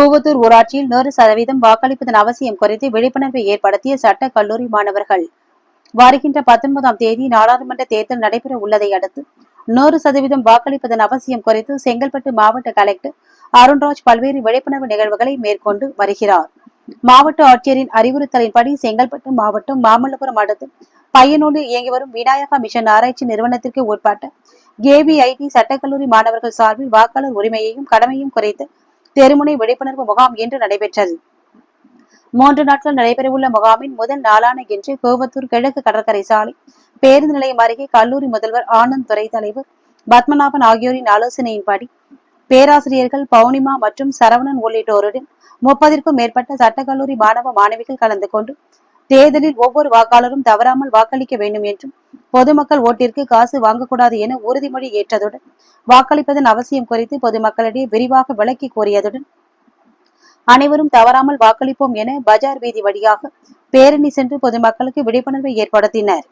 கூவத்தூர் ஊராட்சியில் நூறு சதவீதம் வாக்களிப்பதன் அவசியம் குறித்து விழிப்புணர்வை ஏற்படுத்திய சட்ட கல்லூரி மாணவர்கள். வருகின்ற பத்தொன்பதாம் தேதி நாடாளுமன்ற தேர்தல் நடைபெற உள்ளதை அடுத்து நூறு சதவீதம் வாக்களிப்பதன் அவசியம் குறித்து செங்கல்பட்டு மாவட்ட கலெக்டர் அருண்ராஜ் பல்வேறு விழிப்புணர்வு நிகழ்வுகளை மேற்கொண்டு வருகிறார். மாவட்ட ஆட்சியரின் அறிவுறுத்தலின்படி செங்கல்பட்டு மாவட்டம் மாமல்லபுரம் அடுத்து பையனூரில் இயங்கி வரும் விநாயகா மிஷன் ஆராய்ச்சி நிறுவனத்திற்கு உட்பட்ட கேவிஐடி சட்டக்கல்லூரி மாணவர்கள் சார்பில் வாக்காளர் உரிமையையும் கடமையும் குறித்து தெருமுனை விழிப்புணர்வு முகாம் இன்று நடைபெற்றது. மூன்று நாட்கள் நடைபெறவுள்ள முகாமின் முதல் நாளான இன்று கோவத்தூர் கிழக்கு கடற்கரை சாலை பேருந்து நிலையம் அருகே கல்லூரி முதல்வர் ஆனந்த் துறை தலைவர் பத்மநாபன் ஆகியோரின் ஆலோசனையின்படி பேராசிரியர்கள் பவுனிமா மற்றும் சரவணன் உள்ளிட்டோருடன் முப்பதிற்கும் மேற்பட்ட சட்டக்கல்லூரி மாணவ மாணவிகள் கலந்து கொண்டு தேர்தலில் ஒவ்வொரு வாக்காளரும் தவறாமல் வாக்களிக்க வேண்டும் என்றும் பொதுமக்கள் ஓட்டிற்கு காசு வாங்கக்கூடாது என உறுதிமொழி ஏற்றதுடன் வாக்களிப்பதன் அவசியம் குறித்து பொதுமக்களிடையே விரிவாக விளக்கி கூறியதுடன் அனைவரும் தவறாமல் வாக்களிப்போம் என பஜார் வீதி வழியாக பேரணி சென்று பொதுமக்களுக்கு விழிப்புணர்வை ஏற்படுத்தினர்.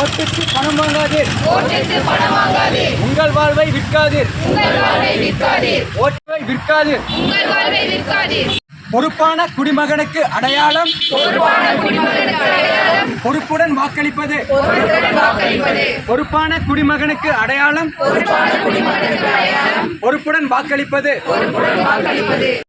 ஓட்டுக்கு பணம் வாங்காதீர். ஓட்டுக்கு பணம் வாங்காதீர். உங்கள் வாழ்வை விற்காதீர். உங்கள் வாழ்வை விற்காதீர். ஓட்டுவை விற்காதீர். உங்கள் வாழ்வை விற்காதீர். பொறுப்பான குடிமகனுக்கு அடையாளம். பொறுப்புடன் வாக்களிப்பது. பொறுப்பான குடிமகனுக்கு அடையாளம். பொறுப்புடன் வாக்களிப்பது. பொறுப்புடன் வாக்களிப்பது.